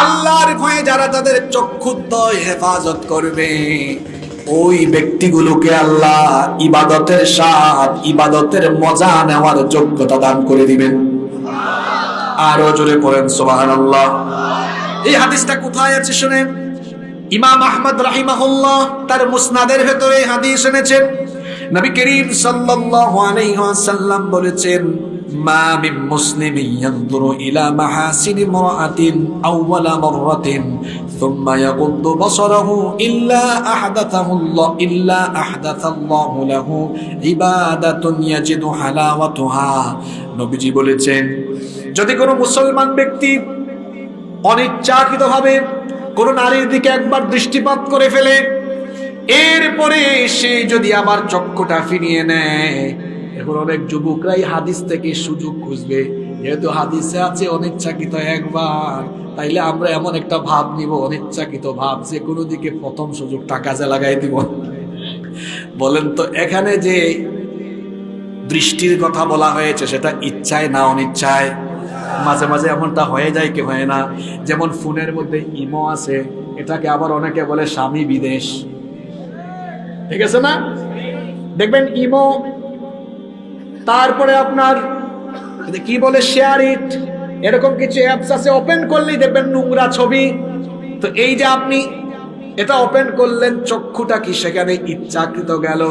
আল্লাহর ভয়ে যারা তাদের চক্ষুদ্দয় হেফাজত করবে, ওই ব্যক্তিগুলোকে আল্লাহ ইবাদতের স্বাদ, ইবাদতের মজা নেওয়ার যোগ্যতা দান করে দিবেন। আরও জোরে পড়েন, সুবহানাল্লাহ। এই হাদিসটা কোথায় আছে শুনেন ইমাম আহমদ রাহিমাহুল্লাহ তার মুসনাদের ভেতরে হাদিস এনেছেন। নবী করিম সাল্লাল্লাহু আলাইহি ওয়াসাল্লাম বলেছেন মা মিন মুসলিমিন ইয়ানজুরু ইলা মাহাসিন ইমরাআতিন আউওয়ালা মাররাতিন ثم يغض بصره إلا أحدثه الله إلا أحدث الله له عبادة يجد حلاوتها নবীজি বলেছেন যদি কোনো মুসলমান ব্যক্তি অনিচ্ছাকৃতভাবে কোনো নারীর দিকে একবার দৃষ্টিপাত করে ফেলে এরপরে সে যদি আবার চক্ষুটা ফিরিয়ে নেয় এখন অনেক যুবকরাই হাদিস থেকে সুযোগ খুঁজবে। যেহেতু হাদিসে আছে অনিচ্ছাকৃত একবার, তাইলে আমরা এমন একটা ভাব নিব, অনিচ্ছাকৃত ভাব, যে কোনো দিকে প্রথম সুযোগটা কাজে লাগাই দিব। বলেন তো, এখানে যে দৃষ্টির কথা বলা হয়েছে, সেটা ইচ্ছায় না অনিচ্ছায়? মাঝে মাঝে এমনটা হয়ে যায় কি হয় না? যেমন ফোনের মধ্যে ইমো আছে, এটাকে আবার অনেকে বলে স্বামী বিদেশ। ঠিক আছে না? দেখবেন ইমো তারপরে আপনার কি বলে শেয়ার ইট এরকম কিছু অ্যাপস আছে ওপেন করলেই দেখবেন নোংরা ছবি। তো এই যে আপনি এটা ওপেন করলেন, চক্ষুটা কি সেখানে ইচ্ছাকৃত গেল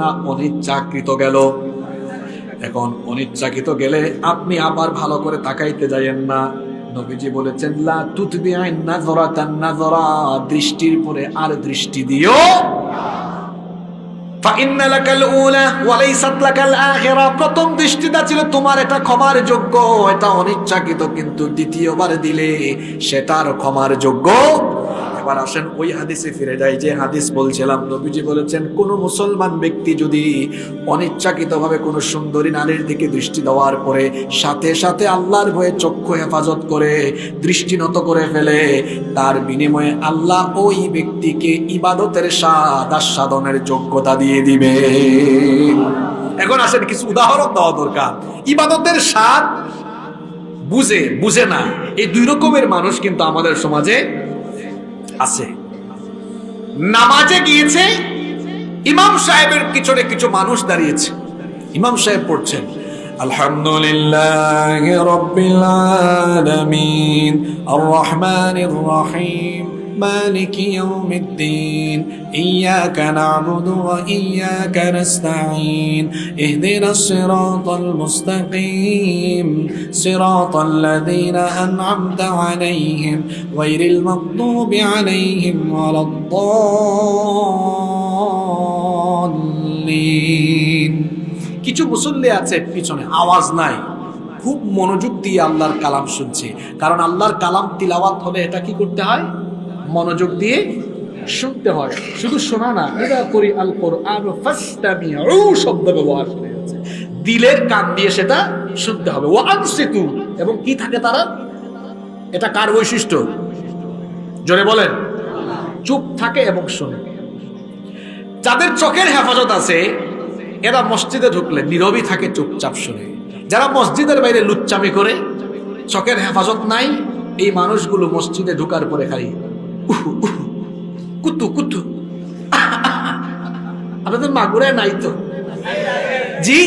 না অনিচ্ছাকৃত গেল? এখন অনিচ্ছাকৃত গেলে আপনি আবার ভালো করে তাকাইতে যাইয়েন না। নবীজি বলেছেন, লা তুতবি আইন নাযরাতান নাযরা দৃষ্টির পরে আর দৃষ্টি দিও প্রথম দৃষ্টিটা ছিল তোমার, এটা ক্ষমার যোগ্য। এটা অনিচ্ছাকৃত, কিন্তু দ্বিতীয়বার দিলে সেটার ক্ষমার যোগ্য এবার আসেন ওই হাদিসে ফিরে যাই, যে হাদিস বলছিলাম, নবীজি বলেছেন, কোন মুসলমান ব্যক্তি যদি অনিচ্ছাকৃতভাবে কোনো সুন্দরী নারীর দিকে দৃষ্টি দেওয়ার পরে সাথে সাথে আল্লাহর ভয়ে চক্ষু হেফাজত করে, দৃষ্টি নত করে ফেলে, তার বিনিময়ে আল্লাহ ওই ব্যক্তিকে ইবাদতের স্বাদ আস্বাদনের যোগ্যতা দিয়ে দিবে। এখন আসেন কিছু উদাহরণ দেওয়া দরকার। ইবাদতের স্বাদ বুঝে বুঝে না। এই দুই রকমের মানুষ কিন্তু আমাদের সমাজে আছে। নামাজে গিয়েছে, ইমাম সাহেবের পিছনে কিছু মানুষ দাঁড়িয়েছে। ইমাম সাহেব পড়ছেন, আলহামদুলিল্লাহ রব্বিল আলামিন আর রহমান রহিম। مالك يوم الدين إياك نعبد وإياك نستعين اهدنا الصراط المستقيم صراط الذين أنعمت عليهم غير المغضوب عليهم ولا الضالين কিছু মুসল্লি আছে পিছনে আওয়াজ নাই খুব মনোযোগ দিয়ে আল্লাহর কালাম শুনছে কারণ আল্লাহর কালাম তিলাওয়াত হলে এটা কি করতে হয় মনোযোগ দিয়ে শুনতে হয়। শুধু শোনা না এটা করি আল কোরআন শব্দ ব্যবহার করে দিলের কান দিয়ে সেটা শুনতে হবে। ও আনসিতু, এবং কি থাকে তারা? এটা কার বৈশিষ্ট্য? জোরে বলেন। চুপ থাকে এবং শোনে। যাদের চোখের হেফাজত আছে, এরা মসজিদে ঢুকলে নীরবই থাকে, চুপচাপ শুনে। যারা মসজিদের বাইরে লুচ্চামি করে, চোখের হেফাজত নাই, এই মানুষগুলো মসজিদে ঢুকার পরে খালি কুতু কুতু। আপনাদের মাগুরায় নাই তো? জি?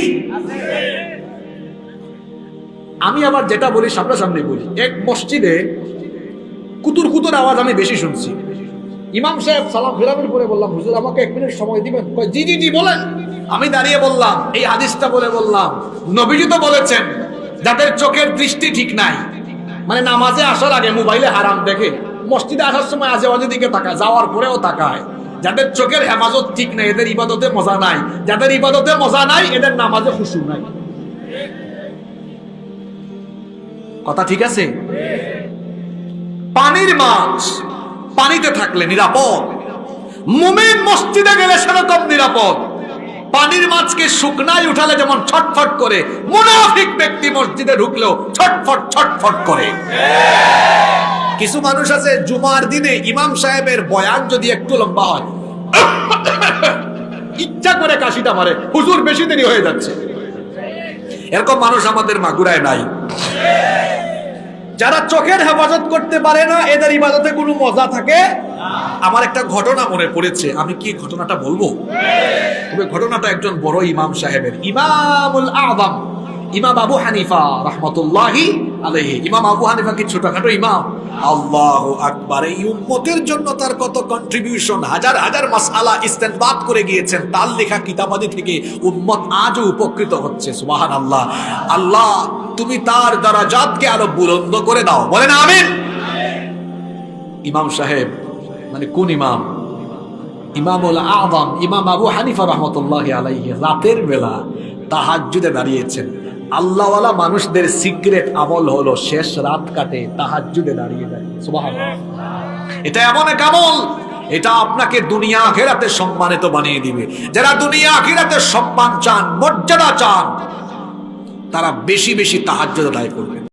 আমি আবার যেটা বলি, সামনাসামনি বলি। এক মসজিদে কুতুর কুতুর আওয়াজ আমি বেশি শুনছি। ইমাম সাহেব সালাম ফেরানোর পরে বললাম, হুজুর, আমাকে এক মিনিট সময় দিবেন? জি জি জি, বলেন। আমি দাঁড়িয়ে বললাম, এই হাদিসটা বলে বললাম, নবীজি তো বলেছেন, যাদের চোখের দৃষ্টি ঠিক নাই মানে নামাজে আসার আগে মোবাইলে হারাম দেখে। মসজিদে আসার সময় আজে বাজে দিকে তাকায়, যাওয়ার পরেও তাকায়। যাদের চোখের হেফাজত ঠিক নাই, এদের ইবাদতে মজা নাই। যাদের ইবাদতে মজা নাই, এদের নামাজে খুশু নাই। কথা ঠিক আছে? পানির মাছ পানিতে থাকলে নিরাপদ। মুমিন মসজিদে গেলে সেরকম নিরাপদ। পানির মাছকে শুকনায় উঠালে যেমন ছটফট করে, মুনাফিক ব্যক্তি মসজিদে ঢুকলেও ছটফট ছটফট করে। কিছু মানুষ আছে, জুমার দিনে ইমাম সাহেবের বয়ান যদি একটু লম্বা হয়, ইচ্ছা করে কাশিটা মারে, হুজুর বেশি দেরি হয়ে যাচ্ছে। এরকম মানুষ আমাদের মাগুরায় নাই। যারা চোখের হেফাজত করতে পারে না, এদের ইবাদতে কোনো মজা থাকে? আমার একটা ঘটনা মনে পড়েছে, আমি কি ঘটনাটা বলব? তবে ঘটনাটা একজন বড় ইমাম সাহেবের, ইমামুল আদম ইমাম আবু হানিফা রহমতুল্লাহি আলাইহি। ইমাম আবু হানিফা কি ছোটখাটো ইমাম? আল্লাহ আকবার। এই উম্মতের জন্য তার কত কন্ট্রিবিউশন হাজার হাজার মাসআলা ইস্তেনবাত করে গিয়েছেন, তার লেখা কিতাবাদি থেকে উম্মত আজও উপকৃত হচ্ছে সুবহান আল্লাহ আল্লাহ তুমি তার দ্বারা জাতকে আরও বুলন্দ করে দাও। বলেন আমিন। ইমাম সাহেব মানে কোন ইমাম? ইমামুল আদম ইমাম আবু হানিফা রহমতুল্লাহ আলাইহি। রাতের বেলা তাহাজ্জুদে দাঁড়িয়েছেন। আল্লাহওয়ালা মানুষদের সিক্রেট আমল হলো শেষ রাত কাটে তাহাজ্জুদে দাঁড়িয়ে দাঁড়িয়ে এটা এমন এক আমল, এটা আপনাকে দুনিয়া আখেরাতে সম্মানিত বানিয়ে দিবে। যারা দুনিয়া আখেরাতে সম্মান চান, মর্যাদা চান, তারা বেশি বেশি তাহাজ্জুদ দায় করবে।